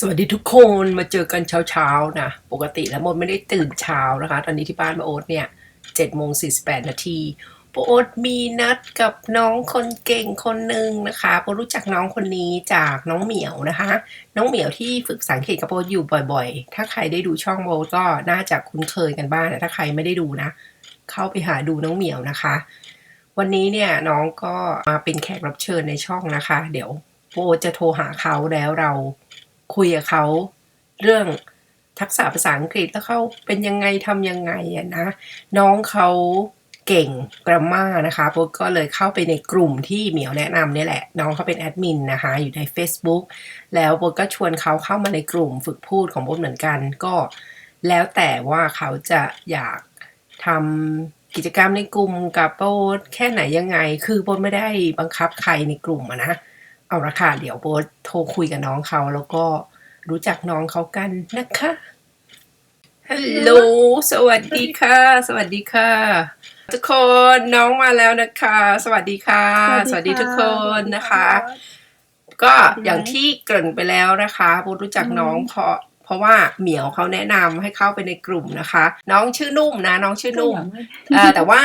สวัสดีทุกคนมาเจอกันเช้าๆนะปกติแล้วมดไม่ได้ตื่นเช้านะคะ ตอนนี้ที่บ้านป้าโอ๊ตเนี่ยเจ็ดโมงสี่สิบแปดนาทีปโอ๊ตมีนัดกับน้องคนเก่งคนหนึ่งนะคะโป้ารู้จักน้องคนนี้จากน้องเหมียวนะคะ น้องเหมียวที่ฝึกภาษาอังเกฤษกับโอ๊ตอยู่บ่อยๆ ถ้าใครได้ดูช่องโอ๊ตก็น่าจะคุ้นเคยกันบ้างแต่ถ้าใครไม่ได้ดูนะ เข้าไปหาดูน้องเหมียวนะคะ วันนี้เนี่ยน้องก็มาเป็นแขกรับเชิญในช่องนะคะ เดี๋ยวโบจะโทรหาเขาแล้วเรา คุยกับเขาเรื่องทักษะภาษาอังกฤษแล้วเขาเป็นยังไงทำยังไงอะนะ น้องเขาเก่งกราม่านะคะโบก็เลยเข้าไปในกลุ่มที่เหมียวแนะนำนี่แหละ น้องเขาเป็นแอดมินนะคะ อยู่ใน Facebook แล้วโบก็ชวนเขาเข้ามาในกลุ่มฝึกพูดของโบเหมือนกันก็แล้วแต่ว่าเขาจะอยากทำกิจกรรมในกลุ่มกับโบแค่ไหนยังไง คือโบไม่ได้บังคับใครในกลุ่มอะนะ เอาละค่ะเดี๋ยวโบทโทรคุยกับน้องเขาแล้วก็รู้จักน้องเขากันนะคะ ฮัลโหล สวัสดีค่ะ สวัสดีค่ะ ทุกคนน้องมาแล้วนะคะ สวัสดีค่ะ สวัสดีทุกคนนะคะ ก็อย่างที่เกริ่นไปแล้วนะคะโบทรู้จักน้องเพราะ เพราะว่าเหมียวเขาแนะนำให้เข้าไปในกลุ่มนะคะ น้องชื่อนุ่มนะ น้องชื่อนุ่มเอ่อแต่ว่า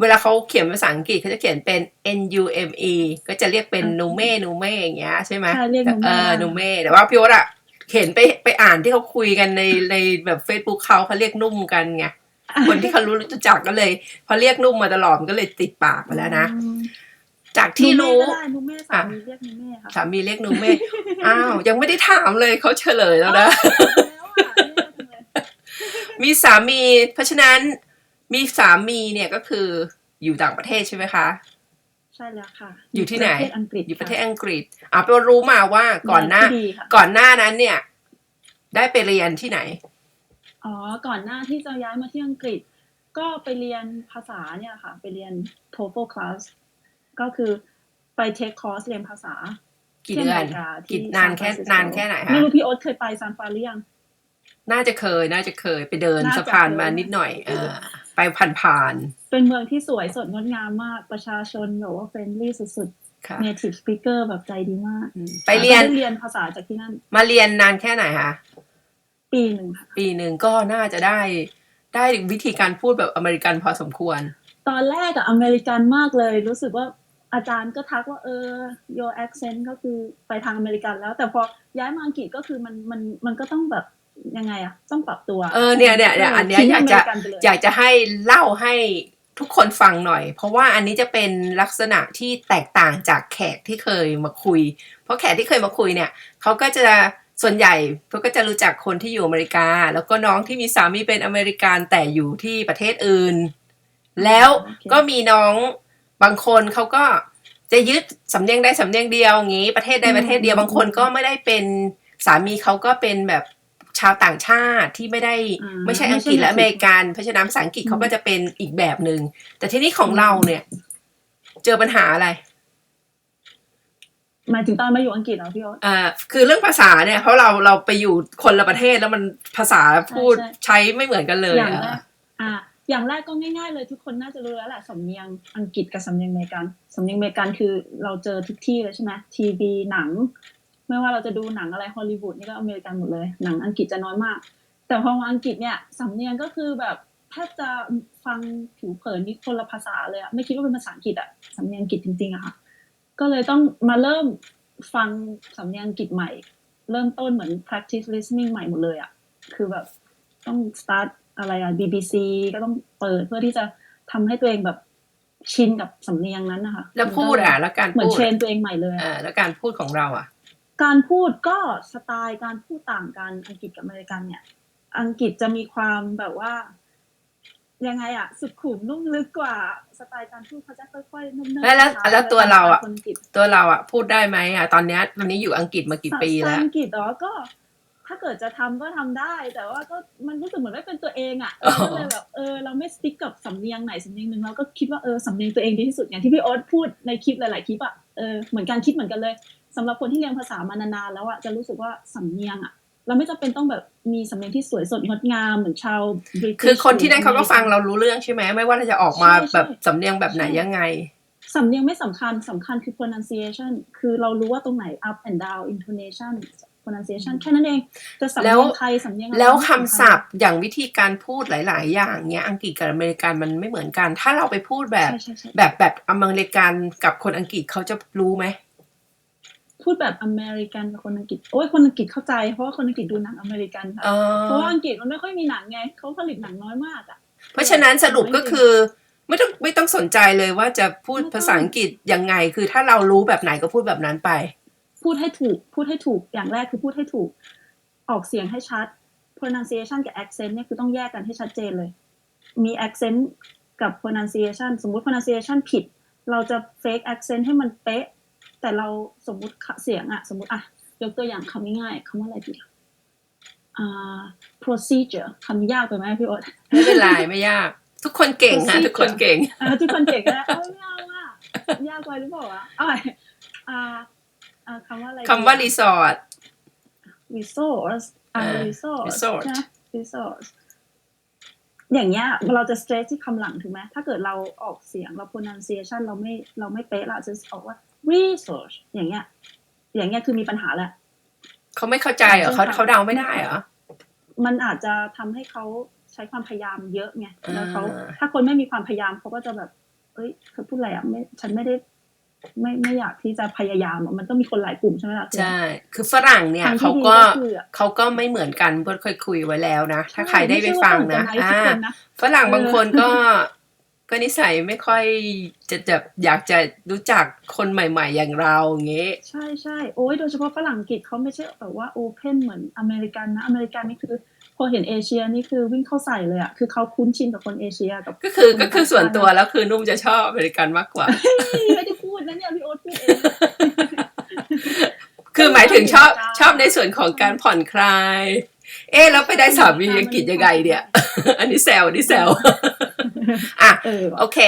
เวลาเขาเขียนภาษาอังกฤษเขาจะเขียนเป็น N U M E ก็จะเรียกเป็นอ่านูเม่นูเม่อย่างเงี้ยใช่ไหมใช่เรียกนูเม่เออนูเม่แต่ว่าพี่โอ๊ตอะเห็นไปไปอ่านที่เขาคุยกันในในแบบ Facebook เขาเขาเรียกนุ่มกันไงคนที่เขารู้รู้จักก็เลย พอเรียกนุ่มมาตลอดมันก็เลยติดปากไปแล้วนะอืม จากที่รู้นูเม่ก็ได้นูเม่สามีเรียกนูเม่ค่ะสามีเรียกนูเม่อ้าวยังไม่ได้ถามเลยเขาเฉลยแล้วนะแล้วอะเรียกเลยมีสามี เพราะฉะนั้นมีสามีเนี่ยก็คืออยู่ต่างประเทศใช่ไหมคะ ใช่แล้วค่ะ อยู่ที่ไหนประเทศอังกฤษอยู่ประเทศค่อังกฤษอะเรารู้มาว่าก่อนหน้าที่ดีค่ะก่อนหน้านั้นเนี่ย ได้ไปเรียนที่ไหน อ๋อ ก่อนหน้าที่จะย้ายมาที่อังกฤษ ก็ไปเรียนภาษาเนี่ยค่ะ ไปเรียน TOEFL class ก็คือไปเทคคอร์สเรียนภาษากี่ที่เดืออนเมริกาที่กี่นานแค่ San Francisco นานแค่ไหนคะไม่รู้พี่โอ๊ตเคยไปซานฟรานหรือยังน่าจะเคย น่าจะเคยไปเดินน่าจะสะพานมาเคยนิดหน่อยเออไปผ่านผ่านเป็นเมืองที่สวยสดงดงามมากประชาชนแบบว่าเฟรนลี่สุดๆค่ะๆ native speaker แบบใจดีมากอืมไปเรียนก็ได้เรียนภาษาจากที่นั่น มาเรียนนานแค่ไหนคะปีหนึ่งค่ะปีหนึ่งก็น่าจะได้ได้วิธีการพูดแบบอเมริกันพอสมควร ตอนแรกอะอเมริกันมากเลย รู้สึกว่า อาจารย์ก็ทักว่าเออ your accent ก็คือไปทางอเมริกันแล้ว แต่พอย้ายมาอังกฤษก็คือมันมันมันก็ต้องแบบยังไงอะต้องปรับตัว เออเนี่ยเนี่ยเนี่ยอันเนี้ยทิ้งอยากจะเมริกันไปเลยอยากจะให้เล่าให้ทุกคนฟังหน่อย เพราะว่าอันนี้จะเป็นลักษณะที่แตกต่างจากแขกที่เคยมาคุย เพราะแขกที่เคยมาคุยเนี่ยเขาก็จะส่วนใหญ่เขาก็จะรู้จักคนที่อยู่อเมริกา แล้วก็น้องที่มีสามีเป็นอเมริกันแต่อยู่ที่ประเทศอื่น แล้วโอเคก็มีน้อง บางคนเขาก็จะยึดสำเนียงได้สำเนียงเดียวอย่างนี้ ประเทศใดประเทศเดียวบางคนก็ไม่ได้เป็นสามีเขาก็เป็นแบบชาวต่างชาติที่ไม่ได้อ่าไม่ใช่อังกฤษไม่ใช่และอเมริกันเพราะฉะนั้นภาษาอังกฤษเขาก็จะเป็นอีกแบบหนึ่งแต่ที่นี้ของเราเนี่ย เจอปัญหาอะไรหมายถึงตอนมาอยู่อังกฤษเหรอพี่โอ๊ตอ่าคือเรื่องภาษาเนี่ยเพราะเราเราไปอยู่คนละประเทศแล้วมันภาษาพูดใช่ใช่ใช้ไม่เหมือนกันเลยอย่างแรอะกอ่า อย่างแรกก็ง่ายๆเลยทุกคนน่าจะรู้แล้วแหละสำเนียงอังกฤษกับสำเนียงอเมริกันสำเนียงอเมริกันคือเราเจอทุกที่เลยใช่ไหมทีวีหนัง ไม่ว่าเราจะดูหนังอะไรฮอลลีวูดนี่ก็อเมริกันหมดเลยหนังอังกฤษจะน้อยมาก แต่พอมาอังกฤษเนี่ยสำเนียงก็คือแบบแทบจะฟังผิวเผินนี่คนละภาษาเลยอะไม่คิดว่าเป็นภาษาอังกฤษอะสำเนียงอังกฤษจริงๆอะค่ะก็เลยต้องมาเริ่มฟังสำเนียงอังกฤษใหม่ เริ่มต้นเหมือน practice listening ใหม่หมดเลยอะคือแบบต้อง start อะไรอะ BBC ก็ต้องเปิดเพื่อที่จะทำให้ตัวเองแบบชินกับสำเนียงนั้นนะคะแล้วพูดอะแล้วการเหมือนพูดเทรนตัวเองใหม่เลยอะอ่าแล้วการพูดของเราอะ การพูดก็สไตล์การพูดต่างกันอังกฤษกับอเมริกันเนี่ย อังกฤษจะมีความแบบว่า ยังไงอะสุขุมนุ่มลึกกว่า สไตล์การพูดเขาจะค่อยๆนุ่มๆแล้วแล้วช้าๆแล้วตัวเราอะคนอังกฤษตัวเราอะพูดได้ไหมอะตอนเนี้ยตอนนี้อยู่อังกฤษมากี่ปีสไตแล้วล์อังกฤษเหรอก็ ถ้าเกิดจะทำก็ทำได้ แต่ว่าก็มันรู้สึกเหมือนไม่เป็นตัวเองอะอ๋อก็เลยแบบเออเราไม่สติ๊กกับสำเนียงไหนสำเนียงหนึ่งเราก็คิดว่าเออสำเนียงตัวเองดีที่สุดอย่างที่พี่โอ๊ตพูดในคลิปหลาย ๆ คลิปอะเออเหมือนกันคิดเหมือนกันเลยสำหรับคนที่เรียนภาษามานานๆแล้วอะจะรู้สึกว่าสำเนียงอะเราไม่จำเป็นต้องแบบมีสำเนียงที่สวยสดงดงามเหมือนชาว British คือคนที่นั่นเขาก็ฟังหรือเรารู้เรื่องใช่ไหมไม่ว่าเราจะออกมาใช่ใช่แบบสำเนียงแบบไหนใช่ยังไงสำเนียงไม่สำคัญสำคัญคือ pronunciation คือเรารู้ว่าตรงไหน up and down intonation เพราะ pronunciation แค่นั้นเองจะสำแล้เนีวยงไทยสำเนียงอะไรแล้วไม่คำสำญศัพท์อย่างวิธีการพูดหลาย ๆ อย่างเนี้ยอังกฤษกับอเมริกันมันไม่เหมือนกัน ถ้าเราไปพูดแบบใช่ใช่ใช่แบบแบบอเมริกันกับคนอังกฤษเขาจะรู้ไหมพูดแบบอเมริกันกับคนอังกฤษโอ้ยคนอังกฤษเข้าใจเพราะว่าคนอังกฤษดูหนังอเมริกันค่ะเออเพราะว่าอังกฤษมันไม่ค่อยมีหนังไงเขาผลิตหนังน้อยมากอะเพราะฉะนั้นสรุปก็คือไม่ต้องไม่ต้องสนใจเลยว่าจะพูดภาษาอังกฤษยังไง คือถ้าเรารู้แบบไหนก็พูดแบบนั้นไป พูดให้ถูก พูดให้ถูก อย่างแรกคือพูดให้ถูก ออกเสียงให้ชัด pronunciation กับ accent เนี่ยคือต้องแยกกันให้ชัดเจนเลย มี accent กับ pronunciation สมมุติ pronunciation ผิด เราจะ fake accent ให้มันเป๊ะ แต่เราสมมุติเสียงอะสมมุติอะยกตัวอย่างคำง่ายๆคำว่าอะไรดีล่ะอ่า procedure คำยากไปไหมพี่โอ๊ตไม่เป็นไรไม่ยาก ทุกคนเก่งฮะ Procedure ทุกคนเก่งอ่าทุกคนเก่งก็ได้เอ้ยไม่เอาอะยากไปหรือเปล่าวะเอาใหม่ อ่าอ่าคำว่าอะไรดีคำว่ารีสอร์ท resource อ่าอ่า resource resource ใช่ไหม resource อย่างเงี้ยเราจะ stress ที่คำหลังถูกไหมถ้าเกิดเราออกเสียงเรา pronunciation เราไม่เราไม่เป๊ะเราอาจจะออกว่า resource อย่างเงี้ย อย่างเงี้ยคือมีปัญหาแล้วเขาไม่เข้าใจเหรอเขาเขาเดาไม่ได้เหรอมันอาจจะทำให้เขาใช้ความพยายามเยอะไงแล้วเขาอ่าถ้าคนไม่มีความพยายามเขาก็จะแบบ เอ้ยเธอพูดอะไรอะไม่ฉันไม่ได้ ไม่ไม่อยากที่จะพยายามอะมันก็มีคนหลายกลุ่มใช่ไหมล่ะใช่ คือฝรั่งเนี่ยทางที่เขาดีก็คือเขาก็ไม่เหมือนกันเพื่อนเคยคุยไว้แล้วนะ ถ้าใครได้ไปฟังนะไม่ใช่อ่าว่าคนจะ nice ทุกคนนะฝรั่งบางคนก็ก็นิสัยไม่ค่อยจะจะอยากจะรู้จักคนใหม่ ๆ อย่างเราอย่างเงี้ยใช่ใช่โอ้ยโดยเฉพาะฝรั่งอังกฤษเขาไม่ใช่แบบว่าโอเพนเหมือนอเมริกันนะ อเมริกันนี่คือพ อเห็นเอเชียนี่คือวิ่งเข้าใส่เลยอะคือเขาคุ้นชินกับคนเอเชียกับก็คือคนก็คือส่วนตัวแล้วคือนุ่มจะชอบอเมริกันมากกว่าไม่ได้พูดนะเนี่ยพี่โอ๊ตพูดเองคือหมายถึงชอบอเมริกันชอบในส่วนของการผ่อนคลาย เอ๊ะแล้วไปได้สามีอังกฤษยังไงเนี่ย อันนี้แซวอันนี้แซวอะเออว่ะโอเค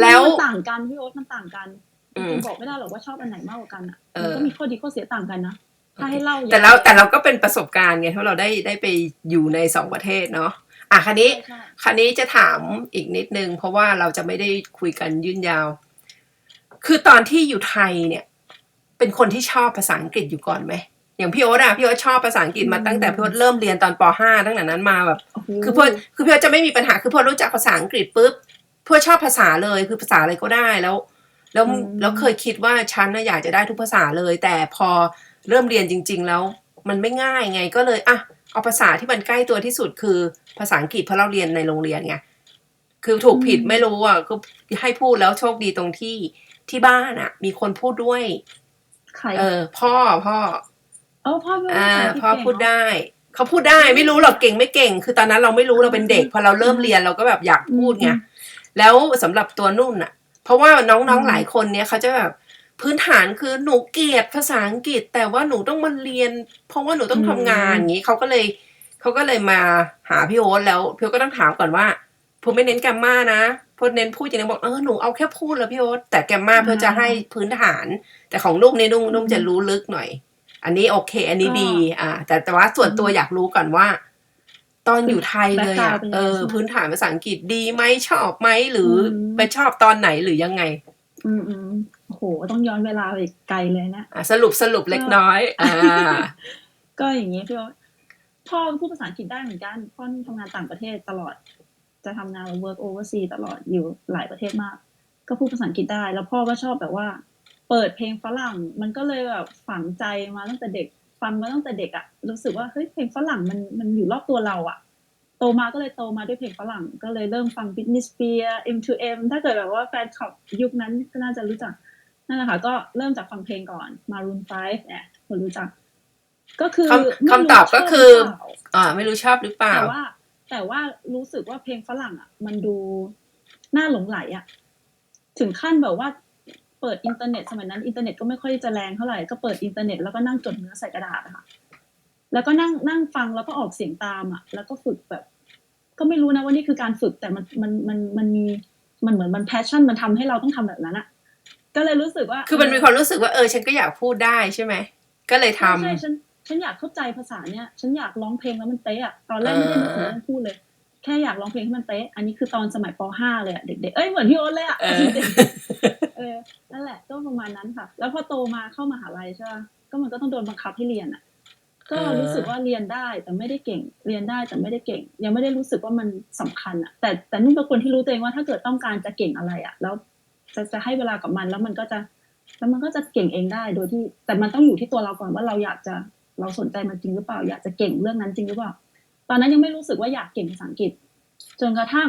แล้วมันต่างกันพี่โอ๊ตมันต่างกันอืมบอกไม่ได้หรอกว่าชอบอันไหนมากกว่ากันอะเออมันก็มีข้อดีข้อเสียต่างกันนะ ถ้าให้เล่าแต่เราแต่เราก็เป็นประสบการณ์ไงเพราะเราได้ได้ไปอยู่ในสองประเทศเนาะอะคันนี้ใช่ใช่คันนี้จะถามอีกนิดนึง เพราะว่าเราจะไม่ได้คุยกันยืนยาว คือตอนที่อยู่ไทยเนี่ย เป็นคนที่ชอบภาษาอังกฤษอยู่ก่อนไหมอย่างพี่โอ๊ตอะพี่โอ๊ตชอบภาษาอังกฤษมาตั้งแต่พี่โอ๊ตเริ่มเรียนตอนป .5 ตั้งแต่นั้นมาแบบโอ้โหคือพอคือพี่โอ๊ตจะไม่มีปัญหาคือพอรู้จักภาษาอังกฤษปุ๊บพี่โอ๊ตชอบภาษาเลยคือภาษาอะไรก็ได้แล้ว แล้วอืมแล้วเคยคิดว่าฉันน่ะอยากจะได้ทุกภาษาเลย แต่พอ เริ่มเรียนจริง ๆ แล้วมันไม่ง่ายไงก็เลยอะเอาภาษาที่มันใกล้ตัวที่สุดคือภาษาอังกฤษเพราะเราเรียนในโรงเรียนไงคือถูกผิดไม่รู้อะก็ให้พูดแล้วโชคดีตรงที่ที่บ้านอะ มีคนพูดด้วยใครเออ พ่อพ่อเออพ่อพูดอ่าภาษาอังกฤษพ่อเก่งพูดเนอะได้เขาพูดได้ไม่รู้หรอกเก่งไม่เก่ง คือตอนนั้นเราไม่รู้เราเป็นเด็ก พอเราเริ่มเรียนเราก็แบบอยากพูดไงอืมแล้วสำหรับตัวนุ่นอะ เพราะว่าน้องอืมๆหลายคนเนี่ยเขาจะแบบ พื้นฐานคือหนูเกลียดภาษาอังกฤษ แต่ว่าหนูต้องมาเรียน เพราะว่าหนูต้องทำงานอย่างนี้เขาก็เลยเขาก็เลยมาหาพี่โอ๊ตแล้วพี่โอ๊ตก็ต้องถามก่อนว่า ผมไม่เน้นแกรมมานะพอเน้นพูดจริงๆบอกเออหนูเอาแค่พูดแล้วพี่โอ๊ตแต่แกรมมาเพื่อจะให้พื้นฐาน แต่ของนุ่มเนี่ยนุ่มนุ่มจะรู้ลึกหน่อย อันนี้โอเค อันนี้ดี อ่า แต่แต่ว่าส่วนตัวอยากรู้ก่อนว่า ตอนอยู่ไทยเลยอะ background เป็นยังไงเออใช่ไหมพื้นฐานภาษาอังกฤษดีไหมชอบไหมหรืออม ไปชอบตอนไหนหรือยังไง อืมอืม โอ้โหต้องย้อนเวลาไปไกลเลยนะอะสรุปสรุปเล็กน้อยอ่าก็อย่างนี้พี่โอ๊ตพ่อพูดภาษาอังกฤษได้เหมือนกันพ่อทำงานต่างประเทศตลอด จะทำงาน work overseas ตลอดอยู่หลายประเทศมาก ก็พูดภาษาอังกฤษได้ แล้วพ่อก็ชอบแบบว่า เปิดเพลงฝรั่ง มันก็เลยแบบฝังใจมาตั้งแต่เด็กฟังมาตั้งแต่เด็กอะรู้สึกว่าเฮ้ยเพลงฝรั่งมันมันอยู่รอบตัวเราอะโตมาก็เลยโตมาด้วยเพลงฝรั่ง ก็เลยเริ่มฟัง Britney Spears M2M ถ้าเกิดแบบว่าแฟนคลับยุคนั้นก็น่าจะรู้จัก นั่นแหละค่ะก็เริ่มจากฟังเพลงก่อน Maroon 5เนี่ยคนรู้จัก ก็คือคำไม่รู้คำตอบก็ชคือหรือเปล่าอ่าไม่รู้ชอบหรือเปล่า แต่ว่า แต่ว่ารู้สึกว่าเพลงฝรั่งอะ มันดูน่าหลงไหลอะ ถึงขั้นแบบว่าเปิดอินเทอร์เน็ตสมัยนั้นอินเทอร์เน็ตก็ไม่ค่อยจะแรงเท่าไหร่ก็เปิดอินเทอร์เน็ตแล้วก็นั่งจดเนื้อใส่กระดาษอะค่ะ แล้วก็นั่งนั่งฟังแล้วก็ออกเสียงตามอะ แล้วก็ฝึกแบบ ก็ไม่รู้นะว่านี่คือการฝึกแต่มันมันมันมันมีมันเหมือนมันแพชชั่นมันทำให้เราต้องทำแบบนั้นอะ ก็เลยรู้สึกว่า คือมันมีความรู้สึกว่าเออฉันก็อยากพูดได้ใช่ไหม ก็เลยทำใช่ใช่ฉันฉันอยากเข้าใจภาษาเนี่ย ฉันอยากร้องเพลงแล้วมันเป๊ะอะตอนแรกไม่ได้นึกถึงเรื่องพูดเลย แค่อยากร้องเพลงให้มันเป๊ะอันนี้คือตอนสมัยป .5 เลยอะเด็กๆเอ้ยเหมือนพี่โอ๊ตเลยอะเออจริงๆเออนั่นแหละก็ประมาณนั้นค่ะ แล้วพอโตมาเข้ามหาลัยใช่ป่ะก็มันก็ต้องโดนบังคับให้เรียนอะก็เออรู้สึกว่าเรียนได้แต่ไม่ได้เก่ง เรียนได้แต่ไม่ได้เก่ง ยังไม่ได้รู้สึกว่ามันสำคัญอะแต่แต่นุ่นเป็นคนที่รู้ตัวเองว่าถ้าเกิดต้องการจะเก่งอะไรอะแล้ว จะจะให้เวลากับมันแล้วมันก็จะแล้วมันก็จะเก่งเองได้โดยที่ แต่มันต้องอยู่ที่ตัวเราก่อนว่าเราอยากจะเราสนใจมันจริงหรือเปล่า อยากจะเก่งเรื่องนั้นจริงหรือเปล่า ตอนนั้นยังไม่รู้สึกว่าอยากเก่งภาษาอังกฤษ จนกระทั่ง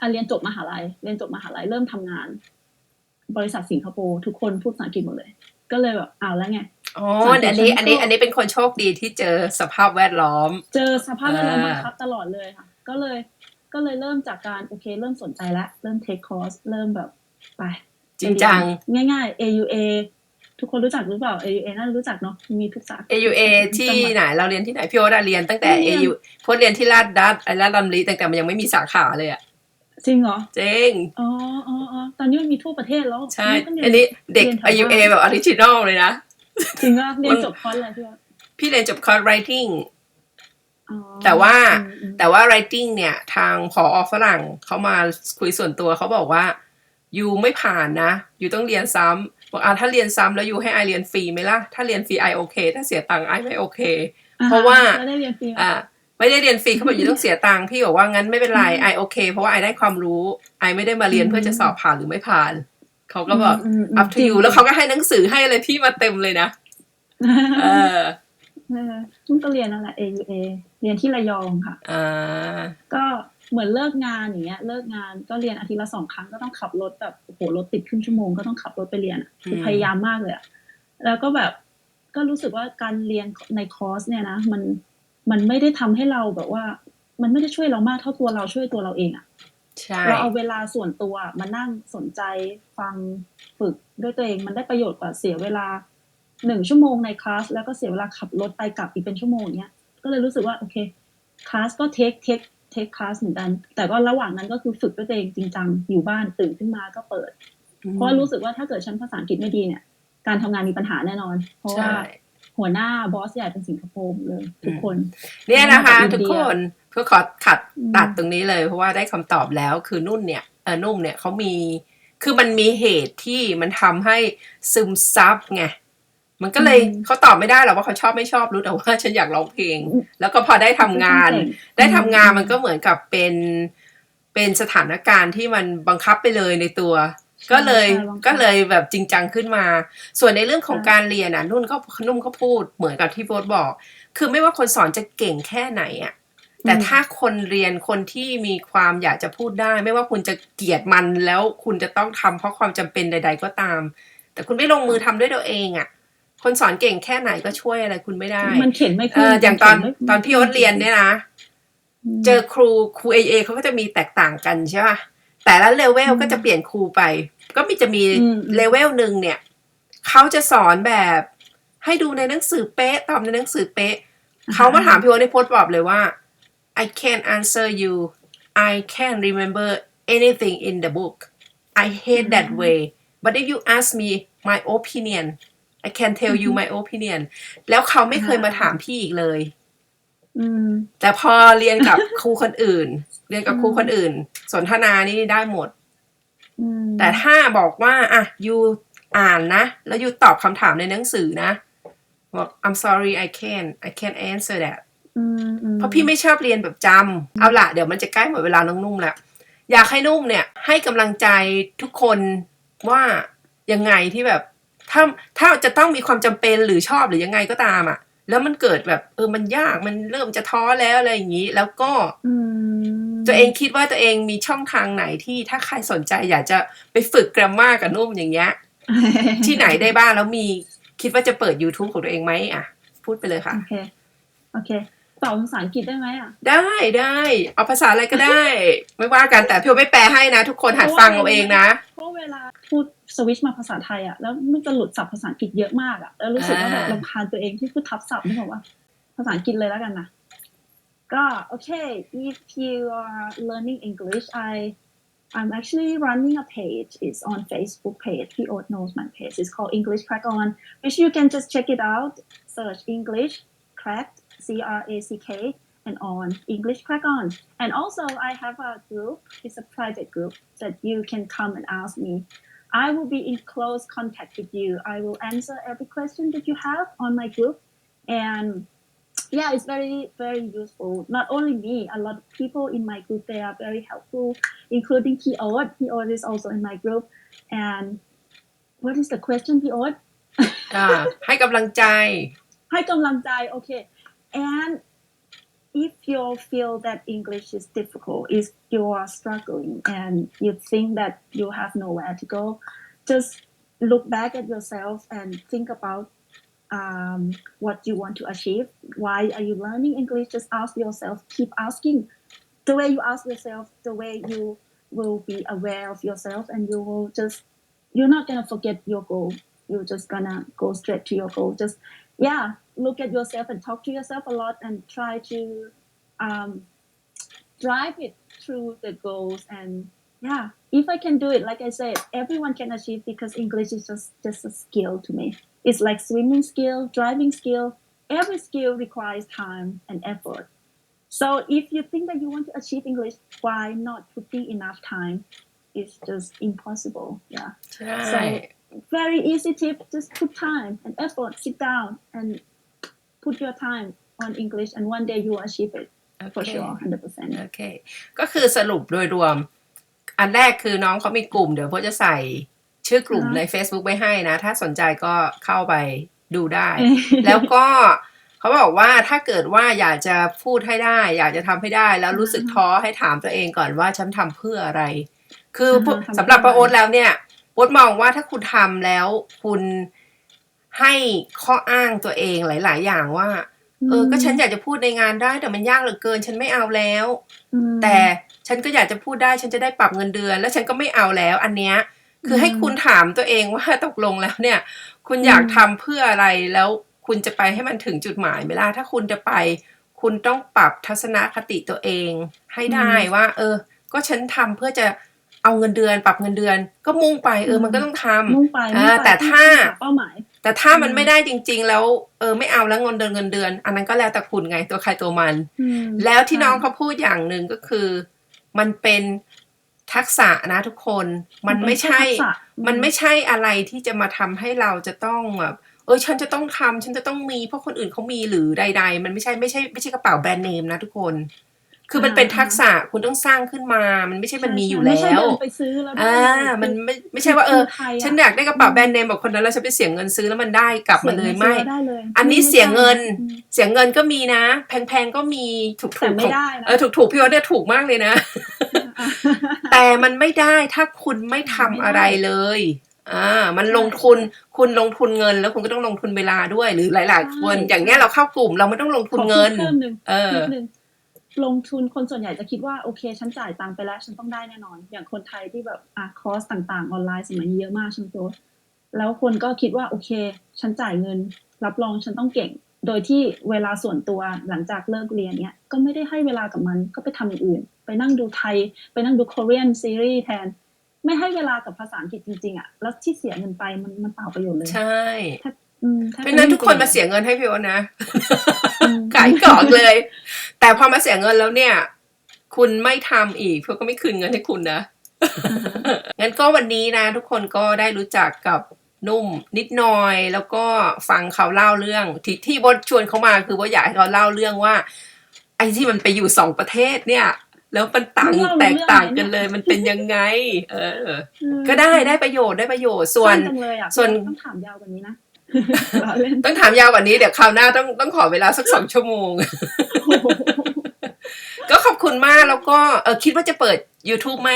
อะเรียนจบมหาลัย เรียนจบมหาลัยเริ่มทำงาน บริษัทสิงคโปร์ทุกคนพูดภาษาอังกฤษหมดเลย ก็เลยแบบเอาแล้วไงอ๋อสังเกตอันนี้ฉันก็อันนี้อันนี้เป็นคนโชคดีที่เจอสภาพแวดล้อม เจอสภาพแวดล้อมอ่าบังคับตลอดเลยค่ะ ก็เลยก็เลยเริ่มจากการโอเค เริ่มสนใจแล้วเริ่มเทคคอร์สเริ่มแบบ ไปจริงจังไปเรียนง่ายๆ AUA ทุกคนรู้จักหรือเปล่า AUA น่าจะรู้จักเนาะมีทุกสาขา AUA ที่ไหนเราเรียนที่ไหนพี่โอ๊ตอะเรียนตั้งแต่เรียน AU โพสเรียนที่ลาดดัดไอ้ลาดลำลีตั้งแต่มันยังไม่มีสาขาเลยอะจริงเหรอ เจ๊งอ๋ออ๋ออ๋อตอนนี้มันมีทั่วประเทศแล้วใช่ ก็เรียอันนี้เด็กรียนแถวบ้าน AUA แบบออริจินอลเลยนะ จริงว่าเรียมันนจบคอร์สอะไรพี่ว่าพี่เรียนจบคอร์ส writing อ๋อแต่ว่า อืมอืมแต่ว่า writing เนี่ย ทางพอฝรั่งเขามาคุยส่วนตัวเขาบอกว่า ยูไม่ผ่านนะยูต้องเรียนซ้ำบอกอ่าถ้าเรียนซ้ำแล้วยูให้ไอเรียนฟรีไหมล่ะ ถ้าเรียนฟรีไอโอเค ถ้าเสียตังค์ไอไม่โอเค เพราะว่าแล้วได้เรียนฟรีไหมอ่าไม่ได้เรียนฟรีเขาบอกยูต้องเสียตังค์พี่บอกว่างั้นไม่เป็นไรไอโอเค เพราะว่าไอได้ความรู้ไอไม่ได้มาเรียนเพื่อจะสอบผ่านหรือไม่ผ่านเขาก็บอกมม up to you แล้วเขาก็ให้หนังสือให้อะไรพี่มาเต็มเลยนะเออเออนุ่นก็เรียนนั่นแหละ AUA เรียนที่ระยองค่ะอ่าก็ เหมือนเลิกงานอย่างเงี้ย เลิกงานก็เรียนอาทิตย์ละสองครั้งก็ต้องขับรถแบบโอ้โหรถติดครึ่งชั่วโมงก็ต้องขับรถไปเรียนอะคือพยายามมากเลยอะแล้วก็แบบก็รู้สึกว่าการเรียนในคอร์สเนี่ยนะมันมันไม่ได้ทำให้เราแบบว่า มันไม่ได้ช่วยเรามากเท่าตัวเราช่วยตัวเราเองอะใช่เราเอาเวลาส่วนตัวมานั่งสนใจฟังฝึกด้วยตัวเองมันได้ประโยชน์กว่าเสียเวลาหนึ่งชั่วโมงในคลาสแล้วก็เสียเวลาขับรถไปกลับอีกเป็นชั่วโมงอย่างเงี้ยก็เลยรู้สึกว่าโอเคคลาสก็เทคเทค เทคคลาสเหมือนกัน แต่ก็ระหว่างนั้นก็คือฝึกด้วยตัวเองจริงจังอยู่บ้านตื่นขึ้นมาก็เปิด เพราะว่ารู้สึกว่าถ้าเกิดฉันภาษาอังกฤษไม่ดีเนี่ย การทำงานมีปัญหาแน่นอน เพราะว่าใช่หัวหน้าบอสใหญ่เป็นสิงคโปร์หมดเลยทุกคน เนี่ยนะคะอินเดียทุกคนเพื่อขอขัดอืมตัดตรงนี้เลย เพราะว่าได้คำตอบแล้วคือนุ่นเนี่ยเออนุ่มเนี่ยเขามีคือมันมีเหตุที่มันทำให้ซึมซับไง มันก็เลยเขาตอบไม่ได้หรอกว่าเขาชอบไม่ชอบรู้แต่ว่าฉันอยากร้องเพลง แล้วก็พอได้ทำงาน ได้ทำงานมันก็เหมือนกับเป็นเป็นสถานการณ์ที่มันบังคับไปเลยในตัว ก็เลยใช่บังคับก็เลยแบบจริงจังขึ้นมา ส่วนในเรื่องของการเรียนอะนุ่นก็นุ่มก็พูดเหมือนกับที่โบทบอก คือไม่ว่าคนสอนจะเก่งแค่ไหนอะแต่ถ้าคนเรียนคนที่มีความอยากจะพูดได้ ไม่ว่าคุณจะเกลียดมันแล้วคุณจะต้องทำเพราะความจำเป็นใด ๆ ก็ตาม แต่คุณไม่ลงมือทำด้วยตัวเองอะ คนสอนเก่งแค่ไหนก็ช่วยอะไรคุณไม่ได้มันเขียนไม่เอขึ้นออย่างตอนมัเขียไม่ตอนพี่โอ๊ตเรียนเนี่ยนะมเจอครูครูเอเอเขาก็จะมีแตกต่างกันใช่ป่ะแต่ละเลเวลอืมก็จะเปลี่ยนครูไป ก็มีจะมีอืมเลเวลหนึ่งเนี่ยเขาจะสอนแบบให้ดูในหนังสือเป๊ะตอบในหนังสือเป๊ะเขามาถามพี่โอ๊ตในโพสต์บอกเลยว่า I can't answer you I can't remember anything in the book I hate that way but if you ask me my opinion I can tell you my opinion แล้วเขาไม่เคยมาถามพี่อีกเลยอืมแต่พอเรียนกับครูคนอื่น เรียนกับครูคนอื่น สนทนานี่ได้หมดอืมแต่ถ้าบอกว่า อะยูอ่านนะ แล้วยูตอบคำถามในหนังสือนะบอก I'm sorry I can't I can't answer that อืมอืมเพราะพี่ไม่ชอบเรียนแบบจำเอาละเดี๋ยวมันจะใกล้หมดเวลาน้องนุ่มแล้ว อยากให้นุ่มเนี่ย ให้กำลังใจทุกคนว่ายังไงที่แบบ ถ้าถ้าจะต้องมีความจำเป็นหรือชอบหรือยังไงก็ตามอะ แล้วมันเกิดแบบ เออมันยากมันเริ่มจะท้อแล้วอะไรอย่างนี้ แล้วก็อืมตัวเองคิดว่าตัวเองมีช่องทางไหนที่ถ้าใครสนใจอยากจะไปฝึกกราฟมากับนุ่มอย่างเงี้ยที่ไหนได้บ้างแล้วมีคิดว่าจะเปิด YouTube ของตัวเองไหมอะ พูดไปเลยค่ะ โอเคโอเค ตอบภาษาอังกฤษได้ไหมอะ ได้ได้ เอาภาษาอะไรก็ได้ ไม่ว่ากันแต่พี่โอไม่แปลให้นะ ทุกคนหัดฟังเอาเองนะ เพราะเวลาพูดสวิชมาภาษาไทยอะแล้วมันจะหลุดศัพท์ภาษาอังกฤษเยอะมากอะแล้วรู้สึกว่าแบบอ่ารำคาญตัวเองที่พูดทับศัพท์ไม่บอกว่า ภาษาอังกฤษเลยแล้วกันนะก็โอเค if you are learning English I I'm actually running a page it's on Facebook page P O knows my page it's called English Crack On which you can just check it out search English Cracked C R A C K and on English Crack On and also I have a group it's a private group that you can come and ask me I will be in close contact with you I will answer every question that you have on my group and yeah it's very very useful not only me a lot of people in my group they are very helpful including P. Ot. P. Ot is also in my group and what is the question P. Ot? อ่าให้กำลังใจ ให้กำลังใจ okay and if you feel that English is difficult if you are struggling and you think that you have nowhere to go just look back at yourself and think about um, what you want to achieve. Why are you learning English? Just ask yourself keep asking. The way you ask yourself the way you will be aware of yourself and you will just you're not gonna forget your goal. You're just gonna go straight to your goal. Just yeah look at yourself and talk to yourself a lot and try to um, drive it through the goals and yeah if i can do it like i said everyone can achieve because english is just just a skill to me. It's like swimming skill driving skill. Every skill requires time and effort. So if you think that you want to achieve english why not putting enough time? It's just impossible yeah. ใช่ very easy tip just put time and effort sit down and put your time on english and one day you will achieve it โอ for เค sure 100%โอเคก็คือสรุปโดยรวม อันแรกคือน้องเขามีกลุ่มเดี๋ยวพ่อจะใส่ชื่อกลุ่มอ่าฮะใน Facebook ไว้ให้นะ ถ้าสนใจก็เข้าไปดูได้ แล้วก็เขาบอกว่าถ้าเกิดว่าอยากจะพูดให้ได้ อยากจะทำให้ได้ แล้วรู้สึกท้อให้ถามตัวเองก่อนว่าฉันทำเพื่ออะไร คือพวกอ่าฮะทำเพื่อสำหรับป้าอะไรโอ๊ตแล้วเนี่ยโอ๊ตมองว่าถ้าคุณทำแล้วคุณ ให้ข้ออ้างตัวเองหลาย ๆ อย่างว่า เออ ก็ฉันอยากจะพูดในงานได้ แต่มันยากเหลือเกิน ฉันไม่เอาแล้วอืมแต่ฉันก็อยากจะพูดได้ ฉันจะได้ปรับเงินเดือน แล้วฉันก็ไม่เอาแล้ว อันเนี้ย คือให้อืมคุณถามตัวเองว่าตกลงแล้วเนี่ย คุณอยากอืมทำเพื่ออะไร แล้วคุณจะไปให้มันถึงจุดหมายไหมล่ะ ถ้าคุณจะไป คุณต้องปรับทัศนคติตัวเอง ให้ได้ว่า เออ ก็ฉันทำเพื่อจะเอาเงินเดือน ปรับเงินเดือน ก็มุ่งไป เออ มันก็ต้องทำมุ่งไปมุ่งอ่าไปแต่ถ้าเป้าหมาย แต่ถ้ามันอืมไม่ได้จริง ๆ แล้วเออไม่เอาแล้วเงินเดือนเงินเดือน อันนั้นก็แล้วแต่คุณไงตัวใครตัวมันอืมแล้วที่ใช่น้องเขาพูดอย่างหนึ่งก็คือ มันเป็นทักษะนะทุกคนมันไม่ใช่ทักษะมันไม่ใช่อะไรที่จะมาทำให้เราจะต้องแบบเออฉันจะต้องทำฉันจะต้องมีเพราะคนอื่นเขามีหรือใด ๆ มันไม่ใช่ไม่ใช่ไม่ใช่กระเป๋าแบรนด์เนมนะทุกคน คือมันเป็นทักษะคุณต้องสร้างขึ้นมา มันไม่ใช่มันมีอยู่ไม่แล้ใช่วเดินไปซื้อแล้วได้อ่าเลยมันไม่ไม่ใช่ว่าเออคืใครอะฉันอยากได้กระเป๋าแบรนด์เนมแบบคนนั้นแล้วฉันไปเสียเงินซื้อแล้วมันได้กลับมาเลยไม่สีงินซื้อได้เลยอันนี้เสียเงินอืมเสียเงินก็มีนะ แพงๆก็มีถูกๆแต่ไม่ได้นะเออถูกๆพี่ว่าเนี่ยถูกมากเลยนะ แต่มันไม่ได้ถ้าคุณไม่ทำอะไรเลยอ่ามันลงทุนคุณลงทุนเงิน แล้วคุณก็ต้องลงทุนเวลาด้วยหรือหลาย ๆ คนใช่อย่างเนี้ยเราเข้ากลุ่มเราไม่ต้องลงทุนเงินขอพูดเพิ่มหนึ่งเออนิดนึง ลงทุนคนส่วนใหญ่จะคิดว่าโอเค ฉันจ่ายตังค์ไปแล้ว ฉันต้องได้แน่นอน อย่างคนไทยที่แบบอะคอร์สต่างๆ ออนไลน์สมัยนี้เยอะมากใช่ไหมโจ๊กแล้วคนก็คิดว่าโอเค ฉันจ่ายเงิน รับรองฉันต้องเก่ง โดยที่เวลาส่วนตัวหลังจากเลิกเรียนเนี้ยก็ไม่ได้ให้เวลากับมันก็ไปทำอย่างอื่น ไปนั่งดูไทย ไปนั่งดู Korean ซีรีส์แทน ไม่ให้เวลากับภาษาอังกฤษจริงๆอะแล้วที่เสียเงินไปมันมันเปล่าประโยชน์เลยใช่อืมถ้เพราะฉะนั้นทุกคนมาเสียเงินให้พี่โอตนะ อืมขายกล่องเลย แต่พอมาเสียเงินแล้วเนี่ย คุณไม่ทำอีกพี่โอตก็ไม่คืนเงินให้คุณนะงั้นก็วันนี้นะ ทุกคนก็ได้รู้จักกับนุ่มนิดหน่อยแล้วก็ฟังเขาเล่าเรื่องที่ที่บดชวนเขามาคือว่าอยากให้เขาเล่าเรื่องว่า ไอ้ที่มันไปอยู่สองประเทศเนี่ย แล้วมันต่างเล่าแตกต่างเรื่องอะไรเนี่ยกันเลย มันเป็นยังไง เออ ก็ได้ได้ประโยชน์ได้ประโยชน์ส่วนสั้จังเลยอะส่วนต้องถามยาวกว่านี้นะล้อเล่น ต้องถามยาวกว่านี้เดี๋ยวคราวหน้าต้องต้องขอเวลาสักสองชั่วโมง ก็ขอบคุณมากแล้วก็เออคิดว่าจะเปิด YouTube ไหม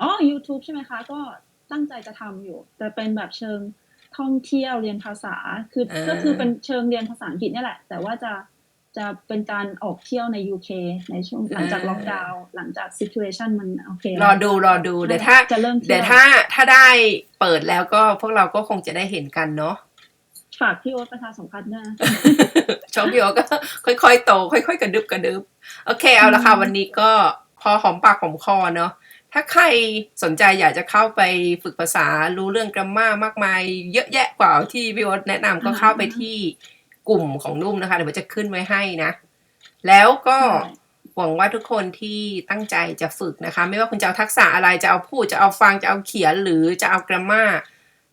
อ๋อ YouTube ใช่ไหมคะ ก็ตั้งใจจะทำอยู่ แต่เป็นแบบเชิงท่องเที่ยวเรียนภาษาคืออ่าก็คือเป็นเชิงเรียนภาษาอังกฤษเนี่ยแหละ แต่ว่าจะ จะเป็นการออกเที่ยวใน UK ในช่วงหลังจากล็อกดาวน์หลังจาก situation มันโอเค รอดูรอดูเดี๋ยวถ้าจะเริ่มที่เดี๋ยวถ้าถ้าได้เปิดแล้วก็พวกเราก็คงจะได้เห็นกันเนาะฝากพี่โอ๊ตประชาสัมพันธ์ด้วยนะช่องพี่โอก็ค่อยๆโต ค่อย ๆ กระดึบกระดึบโอเคเอาละค่ะอืมวันนี้ก็พอหอมปากหอมคอเนาะถ้าใครสนใจอยากจะเข้าไปฝึกภาษารู้เรื่องกราฟมามากมาย เยอะแยะกว่าที่พี่โอ๊ตแนะนำก็เข้าไปที่ กลุ่มของนุ่มนะคะเดี๋ยวมันจะขึ้นไว้ให้นะ แล้วก็ใช่หวังว่าทุกคนที่ตั้งใจจะฝึกนะคะ ไม่ว่าคุณจะเอาทักษะอะไรจะเอาพูดจะเอาฟังจะเอาเขียนหรือจะเอากราฟมา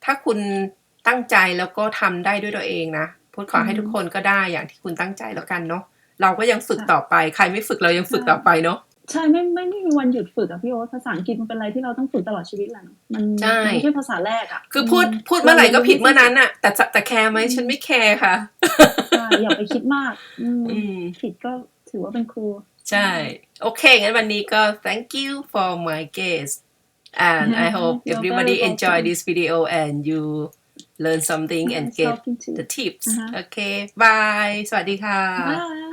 ถ้าคุณตั้งใจแล้วก็ทำได้ด้วยตัวเองนะพูดขอให้ทุกคนก็ได้อย่างที่คุณตั้งใจแล้วกันเนาะเราก็ยังฝึกต่อไป ใครไม่ฝึกเรายังฝึกต่อไปเนาะ ใช่ไม่ไม่ไม่มีวันหยุดฝึกอะพี่โอ๊ตภาษาอังกฤษมันเป็นอะไรที่เราต้องฝึกตลอดชีวิตแหละเนอะมันใช่ มันไม่ใช่ภาษาแรกอะคือพูดพูดเมื่อไหร่ก็ผิดเมื่อนั้นอะแต่จะแต่แคร์ไหมฉันไม่แคร์ค่ะ ใช่อย่าไปคิดมาก อืมอืม ผิดก็ถือว่าเป็นครู ใช่ โอเค งั้นวันนี้ก็ thank you for my guest and I hope You're everybody very enjoy welcome. this video and you learn something and Nice get talking to you. the tips อ่าฮะโอเค bye สวัสดีค่ะ Bye